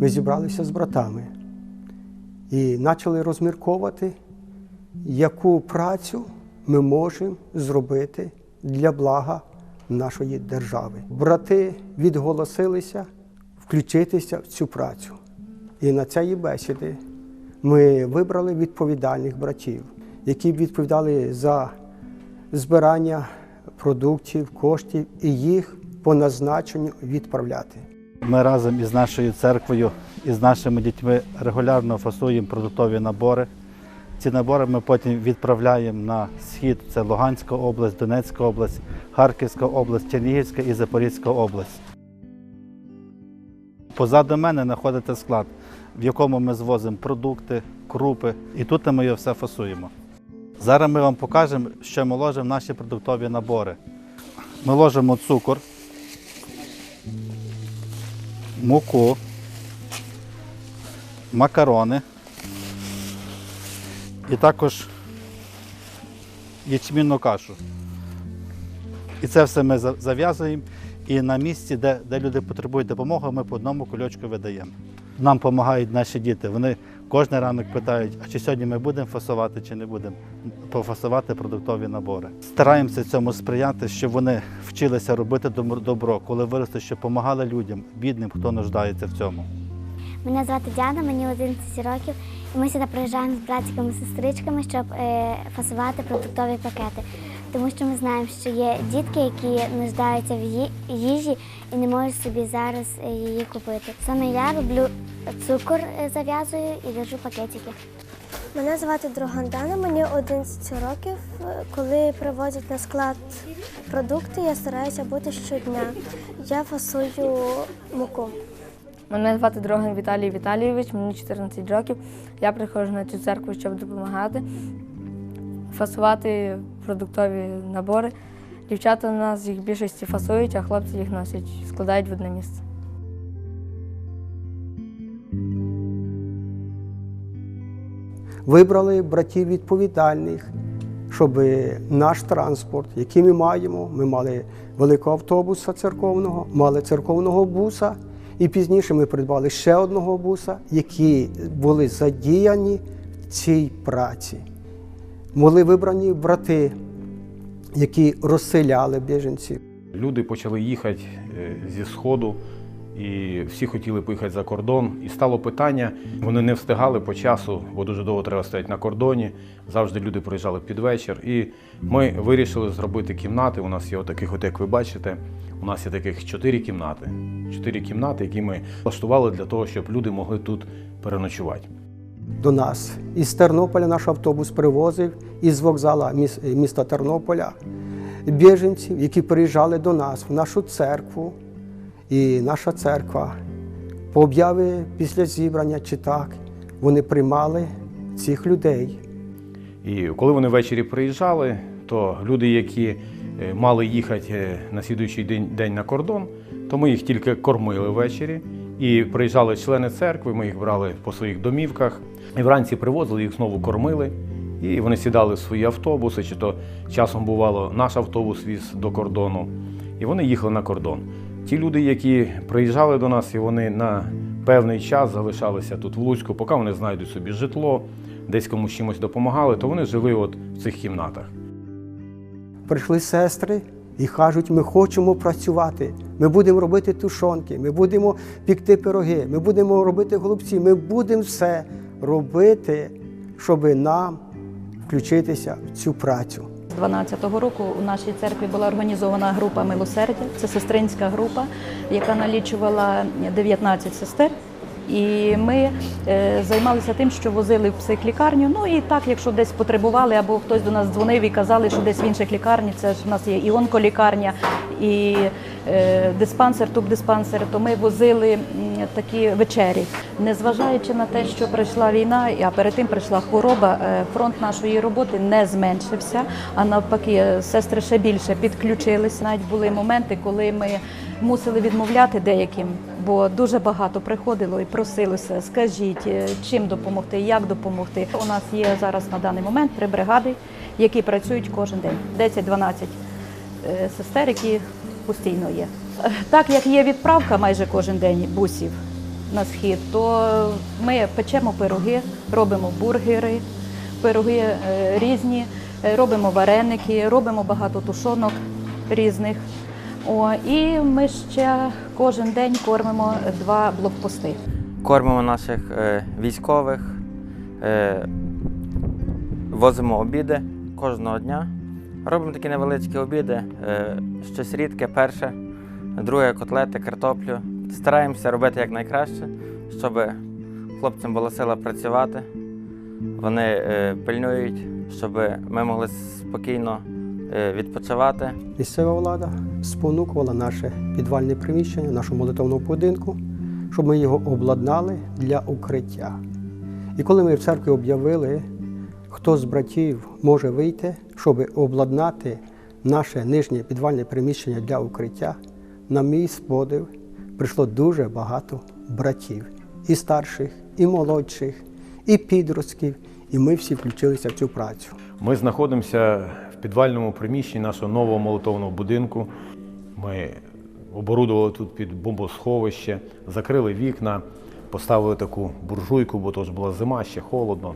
ми зібралися з братами і почали розмірковувати, яку працю ми можемо зробити для блага нашої держави. Брати відголосилися включитися в цю працю. І на цієї бесіди ми вибрали відповідальних братів, які відповідали за збирання продуктів, коштів і їх по назначенню відправляти. Ми разом із нашою церквою і з нашими дітьми регулярно фасуємо продуктові набори. Ці набори ми потім відправляємо на схід. Це Луганська область, Донецька область, Харківська область, Чернігівська і Запорізька область. Позаду мене знаходиться склад, в якому ми звозимо продукти, крупи, і тут ми його все фасуємо. Зараз ми вам покажемо, що ми ложимо в наші продуктові набори. Ми ложимо цукор, муку, макарони і також ячмінну кашу. І це все ми зав'язуємо і на місці, де, де люди потребують допомоги, ми по одному кульочку видаємо. Нам допомагають наші діти. Вони кожен ранок питають, а чи сьогодні ми будемо фасувати, чи не будемо пофасувати продуктові набори. Стараємося цьому сприяти, щоб вони вчилися робити добро, коли виростуть, щоб допомагали людям, бідним, хто нуждається в цьому. Мене звати Діана, мені 11 років. І ми сюди приїжджаємо з братиками і сестричками, щоб е, фасувати продуктові пакети. Тому що ми знаємо, що є дітки, які нуждаються в їжі і не можуть собі зараз е, її купити. Саме я роблю цукор, е, зав'язую і держу пакетики. Мене звати Дрогандана, мені 11 років. Коли привозять на склад продукти, я стараюся бути щодня. Я фасую муку. Мене звати Дроган Віталій Віталійович, мені 14 років. Я приходжу на цю церкву, щоб допомагати, фасувати продуктові набори. Дівчата у нас їх більшості фасують, а хлопці їх носять, складають в одне місце. Вибрали братів відповідальних, щоб наш транспорт, який ми маємо, ми мали великого автобуса церковного, мали церковного буса, і пізніше ми придбали ще одного буса, які були задіяні в цій праці. Були вибрані брати, які розселяли біженців. Люди почали їхати е, зі сходу, і всі хотіли поїхати за кордон. І стало питання, вони не встигали по часу, бо дуже довго треба стояти на кордоні. Завжди люди приїжджали під вечір. І ми вирішили зробити кімнати. У нас є отаких, от як ви бачите, у нас є таких чотири кімнати. Чотири кімнати, які ми влаштували для того, щоб люди могли тут переночувати. До нас. Із Тернополя наш автобус привозив із вокзала міста Тернополя біженців, які приїжджали до нас в нашу церкву. І наша церква по об'яві після зібрання чи так, вони приймали цих людей. І коли вони ввечері приїжджали, то люди, які е, мали їхати е, на слідуючий день на кордон, то ми їх тільки кормили ввечері. І приїжджали члени церкви, ми їх брали по своїх домівках. І вранці привозили, їх знову кормили. І вони сідали в свої автобуси, чи то часом бувало наш автобус віз до кордону. І вони їхали на кордон. Ті люди, які приїжджали до нас, і вони на певний час залишалися тут в Луцьку, поки вони знайдуть собі житло, десь комусь чимось допомагали, то вони жили от в цих кімнатах. Прийшли сестри і кажуть, ми хочемо працювати. Ми будемо робити тушонки, ми будемо пікти пироги, ми будемо робити голубці, ми будемо все робити, щоб нам включитися в цю працю. З 12-го року у нашій церкві була організована група милосердя. Це сестринська група, яка налічувала 19 сестер. І ми е, займалися тим, що возили в психлікарню. Ну і так, якщо десь потребували, або хтось до нас дзвонив і казали, що десь в інших лікарні, це ж у нас є і онколікарня, і е, диспансер, тубдиспансер, то ми возили такі вечері. Незважаючи на те, що прийшла війна, а перед тим прийшла хвороба, е, фронт нашої роботи не зменшився, а навпаки, сестри ще більше підключились. Навіть були моменти, коли ми мусили відмовляти деяким, бо дуже багато приходило і просилося, скажіть, е, чим допомогти, як допомогти. У нас є зараз на даний момент три бригади, які працюють кожен день. 10-12 е, сестер, які постійно є. Так як є відправка майже кожен день бусів, на схід, то ми печемо пироги, робимо бургери, пироги е, різні, робимо вареники, робимо багато тушонок різних. О, і ми ще кожен день кормимо два блокпости. Кормимо наших е, військових, е, возимо обіди кожного дня. Робимо такі невеличкі обіди, е, щось рідке, перше, друге котлети, картоплю. Стараємося робити якнайкраще, щоб хлопцям була сила працювати. Вони пильнують, щоб ми могли спокійно відпочивати. Місцева влада спонукувала наше підвальне приміщення, нашу молитовну будинку, щоб ми його обладнали для укриття. І коли ми в церкві об'явили, хто з братів може вийти, щоб обладнати наше нижнє підвальне приміщення для укриття, на мій сподив прийшло дуже багато братів, і старших, і молодших, і підростків. І ми всі включилися в цю працю. Ми знаходимося в підвальному приміщенні нашого нового молотовного будинку. Ми оборудували тут під бомбосховище, закрили вікна, поставили таку буржуйку, бо то ж була зима, ще холодно,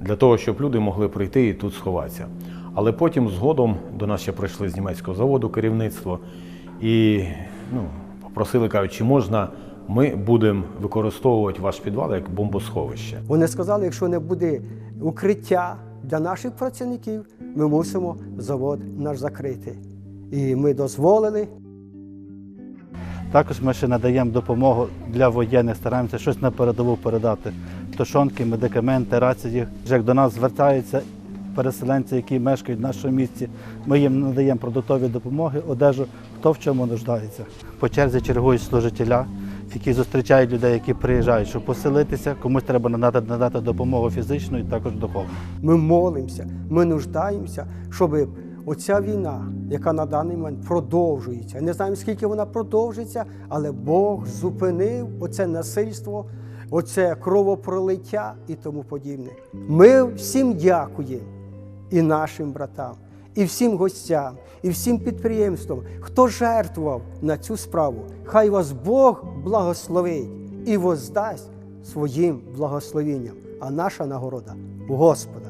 для того, щоб люди могли прийти і тут сховатися. Але потім згодом до нас ще прийшли з німецького заводу керівництво і ну, попросили, кажуть, чи можна ми будемо використовувати ваш підвал як бомбосховище. Вони сказали, якщо не буде укриття для наших працівників, ми мусимо завод наш закрити. І ми дозволили. Також ми ще надаємо допомогу для воєнних, стараємося щось на передову передати. Тушонки, медикаменти, рації. Вже як до нас звертаються переселенці, які мешкають в нашому місті, ми їм надаємо продуктові допомоги, одежу, хто в чому нуждається. По черзі чергують служителя, які зустрічають людей, які приїжджають, щоб поселитися, комусь треба надати, надати допомогу фізичну і також духовну. Ми молимося, ми нуждаємося, щоб оця війна, яка на даний момент продовжується, не знаємо, скільки вона продовжиться, але Бог зупинив оце насильство, оце кровопролиття і тому подібне. Ми всім дякуємо і нашим братам, і всім гостям, і всім підприємствам, хто жертвував на цю справу. Хай вас Бог благословить і воздасть своїм благословенням. А наша нагорода у Господа.